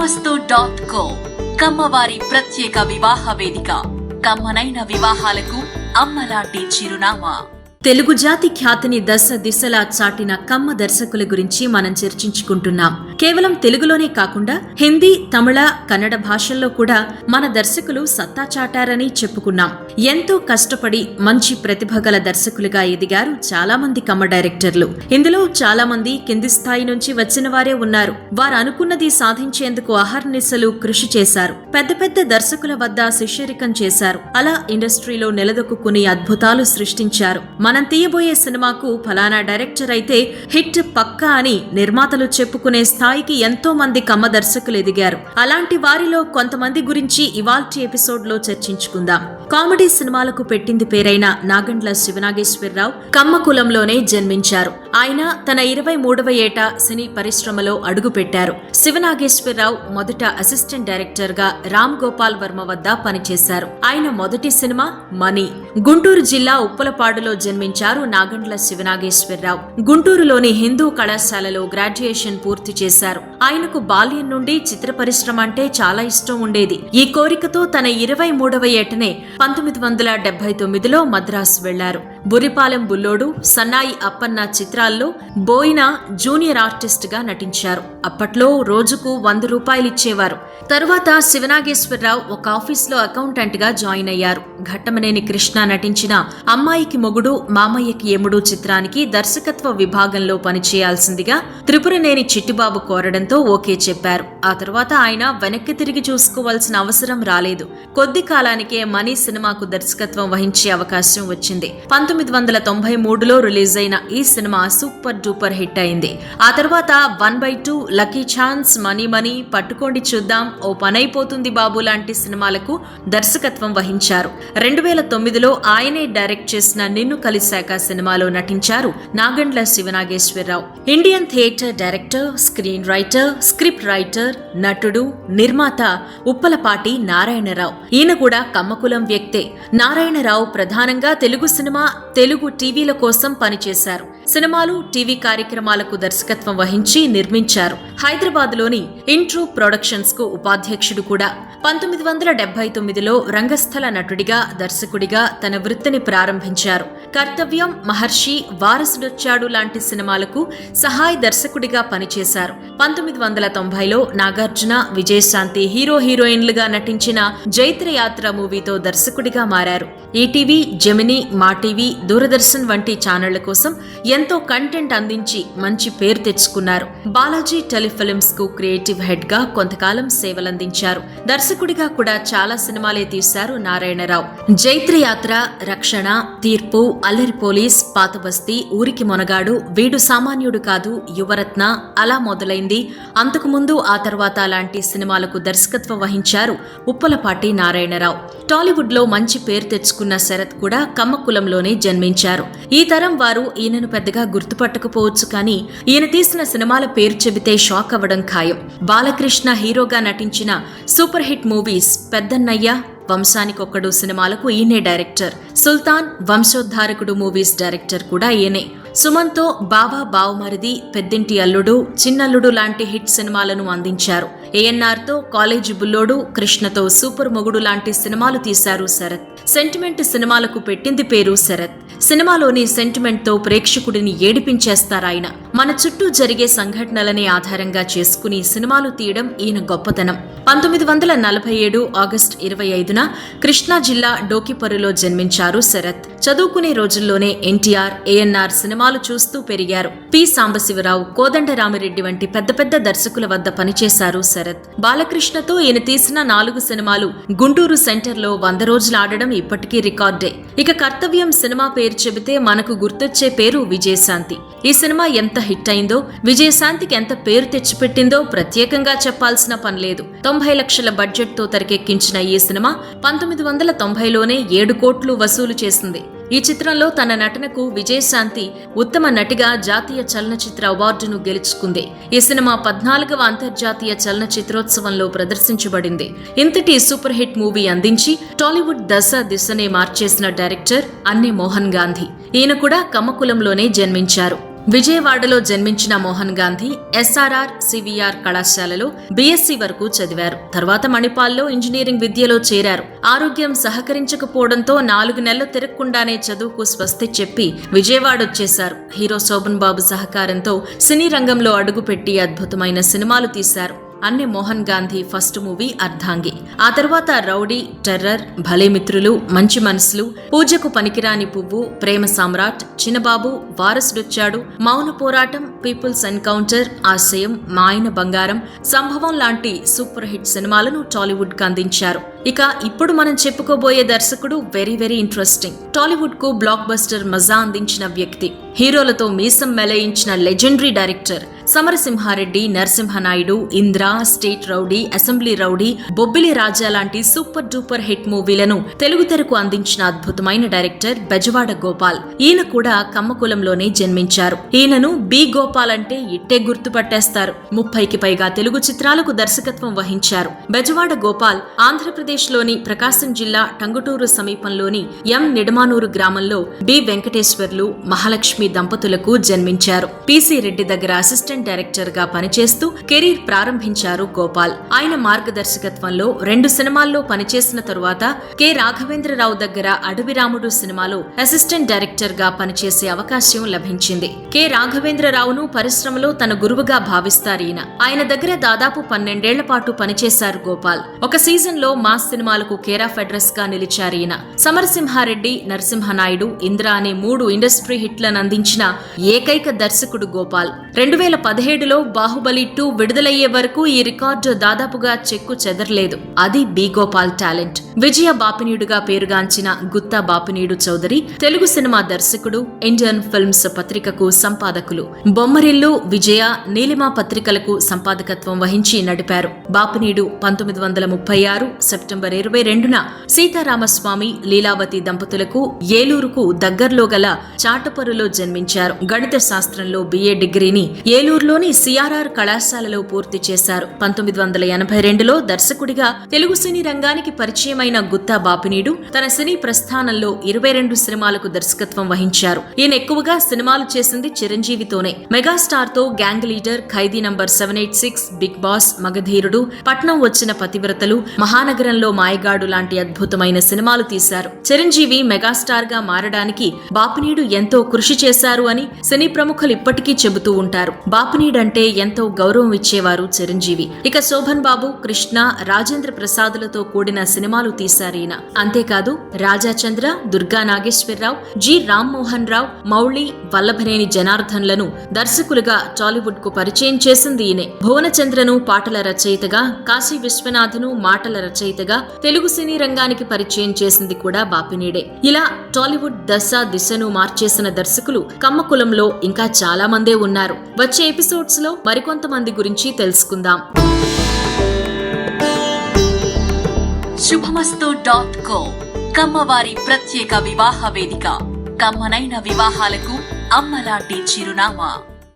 కమ్మస్తు dot co కమ్మవారి ప్రత్యేక వివాహ వేదిక. కమ్మనైన వివాహాలకు అమ్మలాంటి చిరునామా. తెలుగు జాతి ఖ్యాతిని దశ దిశలా చాటిన కమ్మ దర్శకుల గురించి మనం చర్చించుకుంటున్నాం. కేవలం తెలుగులోనే కాకుండా హిందీ తమిళ కన్నడ భాషల్లో కూడా మన దర్శకులు సత్తా చాటారని చెప్పుకున్నాం. ఎంతో కష్టపడి మంచి ప్రతిభ గల దర్శకులుగా ఎదిగారు చాలా మంది కమ్మ డైరెక్టర్లు. ఇందులో చాలా మంది కింది స్థాయి నుంచి వచ్చిన వారే ఉన్నారు. వారు అనుకున్నది సాధించేందుకు అహర్నిశలు కృషి చేశారు. పెద్ద పెద్ద దర్శకుల వద్ద శిష్యరికం చేశారు. అలా ఇండస్ట్రీలో నిలదొక్కుని అద్భుతాలు సృష్టించారు. మనం తీయబోయే సినిమాకు ఫలానా డైరెక్టర్ అయితే హిట్ పక్కా అని నిర్మాతలు చెప్పుకునే స్థాయికి ఎంతో మంది కమ్మ దర్శకులు ఎదిగారు. అలాంటి వారిలో కొంతమంది గురించి ఇవాల్టి ఎపిసోడ్లో చర్చించుకుందాం. కామెడీ సినిమాలకు పెట్టింది పేరైన నాగండ్ల శివనాగేశ్వరరావు కమ్మ కులంలోనే జన్మించారు. ఆయన తన ఇరవై మూడవ ఏట సినీ పరిశ్రమలో అడుగుపెట్టారు. శివనాగేశ్వరరావు మొదట అసిస్టెంట్ డైరెక్టర్గా రామ్ గోపాల్ వర్మ వద్ద పనిచేశారు. ఆయన మొదటి సినిమా మనీ. గుంటూరు జిల్లా ఉప్పలపాడులో జన్మించారు నాగండ్ల శివనాగేశ్వరరావు. గుంటూరులోని హిందూ కళాశాలలో గ్రాడ్యుయేషన్ పూర్తి చేశారు. ఆయనకు బాల్యం నుండి చిత్ర పరిశ్రమ అంటే చాలా ఇష్టం ఉండేది. ఈ కోరికతో తన ఇరవై మూడవ ఏటనే పంతొమ్మిది వందల డెబ్బై తొమ్మిదిలో మద్రాసు వెళ్ళారు. బురిపాలెం బుల్లోడు సన్నాయి అప్పన్న చిత్రాల్లో బోయిన జూనియర్ ఆర్టిస్ట్గా నటించారు. అప్పట్లో రోజుకు వంద రూపాయలు ఇచ్చేవారు తరువాత శివనాగేశ్వరరావు ఒక ఆఫీస్లో అకౌంటెంట్గా జాయిన్ అయ్యారు. ఘట్టమనేని కృష్ణ నటించిన అమ్మాయికి మొగుడు మామయ్యకి ఎముడు చిత్రానికి దర్శకత్వ విభాగంలో పనిచేయాల్సిందిగా త్రిపురనేని చిట్టిబాబు కోరడంతో ఓకే చెప్పారు. ఆ తర్వాత ఆయన వెనక్కి తిరిగి చూసుకోవాల్సిన అవసరం రాలేదు. కొద్ది కాలానికే మనీ సినిమాకు దర్శకత్వం వహించే అవకాశం వచ్చింది. పంతొమ్మిది వందల తొంభై మూడులో రిలీజ్ అయిన ఈ సినిమా సూపర్ డూపర్ హిట్ అయింది. ఆ తర్వాత one by two lucky chance money money పట్టుకోండి చూద్దాం ఓ పనైపోతుంది బాబు లాంటి సినిమాలకు దర్శకత్వం వహించారు. రెండు వేల తొమ్మిదిలో ఆయనే డైరెక్ట్ చేసిన నిన్ను కలిశాక సినిమాలో నటించారు Nagandla Siva Nageswara Rao. Indian theatre director screenwriter script writer నటుడు నిర్మాత ఉప్పలపాటి నారాయణరావు. ఈయన కూడా కమ్మకులం వ్యక్తే. నారాయణరావు ప్రధానంగా తెలుగు సినిమా తెలుగు టీవీల కోసం పనిచేశారు. సినిమాలు టీవీ కార్యక్రమాలకు దర్శకత్వం వహించి నిర్మించారు. హైదరాబాద్లోని ఇంట్రూ ప్రొడక్షన్స్కు ఉపాధ్యక్షుడు కూడా. పంతొమ్మిది వందల డెబ్బై తొమ్మిదిలో రంగస్థల నటుడిగా దర్శకుడిగా తన వృత్తిని ప్రారంభించారు. కర్తవ్యం మహర్షి వారసుడొచ్చాడు లాంటి సినిమాలకు సహాయ దర్శకుడిగా పనిచేశారు. పంతొమ్మిది వందల తొంభైలో నాగార్జున విజయశాంతి హీరో హీరోయిన్లుగా నటించిన జైత్రయాత్ర మూవీతో దర్శకుడిగా మారారు. ఈటీవీ జెమిని మాటీవీ దూరదర్శన్ వంటి ఛానళ్ళ కోసం ఎంతో కంటెంట్ అందించి మంచి పేరు తెచ్చుకున్నారు. బాలాజీ టెలిఫిలిమ్స్కు క్రియేటివ్ హెడ్గా కొంతకాలం సేవలందించారు. దర్శకుడిగా కూడా చాలా సినిమాలే తీశారు నారాయణరావు. జైత్రయాత్ర రక్షణ తీర్పు అల్లరి పోలీస్ పాతబస్తీ ఊరికి మొనగాడు వీడు సామాన్యుడు కాదు యువరత్న అలా మొదలైంది. అంతకుముందు ఆ తర్వాత లాంటి సినిమాలకు దర్శకత్వం వహించారు ఉప్పలపాటి నారాయణరావు. టాలీవుడ్లో మంచి పేరు తెచ్చుకున్న శరత్ కూడా కమ్మకులంలోనే జన్మించారు. ఈ తరం వారు ఈయనను పెద్దగా గుర్తుపట్టకపోవచ్చు కానీ ఈయన తీసిన సినిమాల పేరు చెబితే షాక్ అవ్వడం ఖాయం. బాలకృష్ణ హీరోగా నటించిన సూపర్ హిట్ మూవీస్ పెద్దన్నయ్య వంశానికొక్కడు సినిమాలకు ఈయనే director. Sultan Vamsoddharakudu movies director కూడా ఈయనే. సుమన్తో బావా బావమరిది పెద్దింటి అల్లుడు చిన్నల్లుడు లాంటి హిట్ సినిమాలను అందించారు. ఏఎన్ఆర్తో కాలేజీ బుల్లోడు కృష్ణతో సూపర్ మొగుడు లాంటి సినిమాలు తీశారు శరత్. సెంటిమెంట్ సినిమాలకు పెట్టింది పేరు శరత్. సినిమాలోని సెంటిమెంట్తో ప్రేక్షకుడిని ఏడిపించేస్తారాయన మన చుట్టూ జరిగే సంఘటనలనే ఆధారంగా చేసుకుని సినిమాలు తీయడం ఈయన గొప్పతనం. పంతొమ్మిది వందల నలభై ఏడు ఆగస్టు ఇరవై ఐదున కృష్ణా జిల్లా డోకిపరులో జన్మించారు శరత్. చదువుకునే రోజుల్లోనే ఎన్టీఆర్ ఏఎన్ఆర్ సినిమాలు చూస్తూ పెరిగారు. పి. సాంబశివరావు కోదండరామిరెడ్డి వంటి పెద్ద పెద్ద దర్శకుల వద్ద పనిచేశారు శరత్. బాలకృష్ణతో ఈయన తీసిన నాలుగు సినిమాలు గుంటూరు సెంటర్లో వంద రోజులు ఆడడం ఇప్పటికీ రికార్డే. ఇక కర్తవ్యం సినిమా పేరు చెబితే మనకు గుర్తొచ్చే పేరు విజయశాంతి. ఈ సినిమా ఎంత హిట్ అయిందో విజయశాంతికి ఎంత పేరు తెచ్చిపెట్టిందో ప్రత్యేకంగా చెప్పాల్సిన పనిలేదు తొంభై లక్షల బడ్జెట్తో తెరకెక్కించిన ఈ సినిమా పంతొమ్మిది వందల తొంభైలోనే ఏడు కోట్లు వసూలు చేసింది. ఈ చిత్రంలో తన నటనకు విజయశాంతి ఉత్తమ నటిగా జాతీయ చలనచిత్ర అవార్డును గెలుచుకుంది. ఈ సినిమా పద్నాలుగవ అంతర్జాతీయ చలనచిత్రోత్సవంలో ప్రదర్శించబడింది. ఇంతటి సూపర్ హిట్ మూవీ అందించి టాలీవుడ్ దశ దిశనే మార్చేసిన డైరెక్టర్ అన్నే మోహన్ గాంధీ. ఈయన కూడా కమ్మకులంలోనే జన్మించారు. విజయవాడలో జన్మించిన మోహన్ గాంధీ ఎస్ఆర్ఆర్ సివిఆర్ కళాశాలలో బీఎస్సీ వరకు చదివారు. తర్వాత మణిపాల్లో ఇంజనీరింగ్ విద్యలో చేరారు. ఆరోగ్యం సహకరించకపోవడంతో నాలుగు నెలలు తిరగకుండానే చదువుకు స్వస్తి చెప్పి విజయవాడ వచ్చేశారు. హీరో శోభన్ బాబు సహకారంతో సినీ రంగంలో అడుగుపెట్టి అద్భుతమైన సినిమాలు తీశారు. అన్ని మోహన్ గాంధీ ఫస్ట్ మూవీ అర్ధాంగి. ఆ తర్వాత రౌడీ టెర్రర్ భలే మిత్రులు మంచి మనసులు పూజకు పనికిరాని పువ్వు ప్రేమ సామ్రాట్ చిన్నబాబు వారసుడొచ్చాడు. మౌన పోరాటం పీపుల్స్ ఎన్కౌంటర్ ఆశయం మాయన బంగారం సంభవం లాంటి సూపర్ హిట్ సినిమాలను టాలీవుడ్కు అందించారు. ఇక ఇప్పుడు మనం చెప్పుకోబోయే దర్శకుడు వెరీ వెరీ ఇంట్రెస్టింగ్. టాలీవుడ్కు బ్లాక్ బస్టర్ మజా అందించిన వ్యక్తి. హీరోలతో మీసం మెలయించిన legendary director. Samarasimha Reddy Narasimha Naidu Indra state rowdy assembly rowdy Bobbili Raju లాంటి సూపర్ డూపర్ హిట్ మూవీలను తెలుగు తెరకు అందించిన అద్భుతమైన డైరెక్టర్ బెజవాడ గోపాల్. ఈయన కూడా కమ్మకులంలోనే జన్మించారు. ఈయనను బి గోపాల్ అంటే ఇట్టే గుర్తుపట్టేస్తారు. ముప్పైకి పైగా తెలుగు చిత్రాలకు దర్శకత్వం వహించారు. బెజవాడ గోపాల్ ఆంధ్రప్రదేశ్లోని ప్రకాశం జిల్లా టంగుటూరు సమీపంలోని ఎం నిడమానూరు గ్రామంలో బి వెంకటేశ్వర్లు మహాలక్ష్మి దంపతులకు జన్మించారు. పిసి రెడ్డి దగ్గర అసిస్టెంట్ డైరెక్టర్గా పనిచేస్తూ కెరీర్ ప్రారంభించారు గోపాల్. ఆయన మార్గదర్శకత్వంలో రెండు సినిమాల్లో పనిచేసిన తరువాత కె. రాఘవేంద్రరావు దగ్గర అడవి రాముడు సినిమాలో అసిస్టెంట్ డైరెక్టర్గా పనిచేసే అవకాశం లభించింది. కె. రాఘవేంద్రరావును పరిశ్రమలో తన గురువుగా భావిస్తారు ఈయన. ఆయన దగ్గర దాదాపు పన్నెండేళ్ళ పాటు పనిచేశారు గోపాల్. ఒక సీజన్లో మాస్ సినిమాలకు కేరాఫ్ అడ్రస్గా నిలిచారు ఈయన. సమరసింహారెడ్డి నరసింహనాయుడు ఇంద్ర అనే మూడు ఇండస్ట్రీ హిట్లను అందించిన ఏకైక దర్శకుడు గోపాల్. రెండు వేల పదిహేడులో బాహుబలి టూ విడుదలయ్యే వరకు ఈ రికార్డు దాదాపుగా చెక్కు చెదరలేదు. అది బి గోపాల్ టాలెంట్. విజయ బాపినీయుడుగా పేరుగాంచిన గుత్తా బాపినీయుడు చౌదరి తెలుగు సినిమా దర్శకుడు ఇండియన్ ఫిల్మ్స్ పత్రికకు సంపాదకులు బొమ్మరిల్లు విజయ నీలిమా పత్రికలకు సంపాదకత్వం వహించి నడిపారు. బాపినీడు పంతొమ్మిది వందల ముప్పై ఆరు సెప్టెంబర్ ఇరవై రెండున సీతారామస్వామి లీలావతి దంపతులకు ఏలూరుకు దగ్గర్లో గల చాటపరులో జన్మించారు. గణిత శాస్త్రంలో బిఏ డిగ్రీని ఏలూరులోని సిఆర్ఆర్ కళాశాలలో పూర్తి చేశారు. పంతొమ్మిది వందల ఎనభై రెండులో దర్శకుడిగా తెలుగు సినీ రంగానికి పరిచయమైన గుత్తా బాపినీడు తన సినీ ప్రస్థానంలో ఇరవై రెండు సినిమాలకు దర్శకత్వం వహించారు. ఈయన ఎక్కువగా సినిమాలు చేసింది చిరంజీవితోనే. మెగాస్టార్తో Gang Leader Khaidi number seven eight six Big Boss Magadheerudu Patnam Vachina Pativratalu మహానగరంలో మాయగాడు లాంటి అద్భుతమైన సినిమాలు తీశారు. చిరంజీవి మెగాస్టార్గా మారడానికి బాపినీడు ఎంతో కృషి చేశారు అని సినీ ప్రముఖులు ఇప్పటికీ చెబుతూ ఉంటారు. ఉంటారు బాపినీడంటే ఎంతో గౌరవం ఇచ్చేవారు చిరంజీవి. ఇక శోభన్ బాబు కృష్ణ రాజేంద్ర ప్రసాదులతో కూడిన సినిమాలు తీశారు ఈయన అంతేకాదు రాజాచంద్ర దుర్గా నాగేశ్వరరావు జి. రామ్మోహన్ రావు మౌళి వల్లభనేని జనార్దన్లను దర్శకులుగా టాలీవుడ్కు పరిచయం చేసింది ఈయనే. భువనచంద్రను పాటల రచయితగా కాశీ విశ్వనాథ్ను మాటల రచయితగా తెలుగు సినీ రంగానికి పరిచయం చేసింది కూడా బాపినీడే. ఇలా టాలీవుడ్ దశ దిశను మార్చేసిన దర్శకులు కమ్మకులంలో ఇంకా చాలా మందే ఉన్నారు. వచ్చే ఎపిసోడ్స్లో మరికొంతమంది గురించి తెలుసుకుందాం. శుభమస్తు డాట్ కో కమ్మవారి ప్రత్యేక వివాహ వేదిక. కమ్మనైన వివాహాలకు అమ్మలాంటి చిరునామా.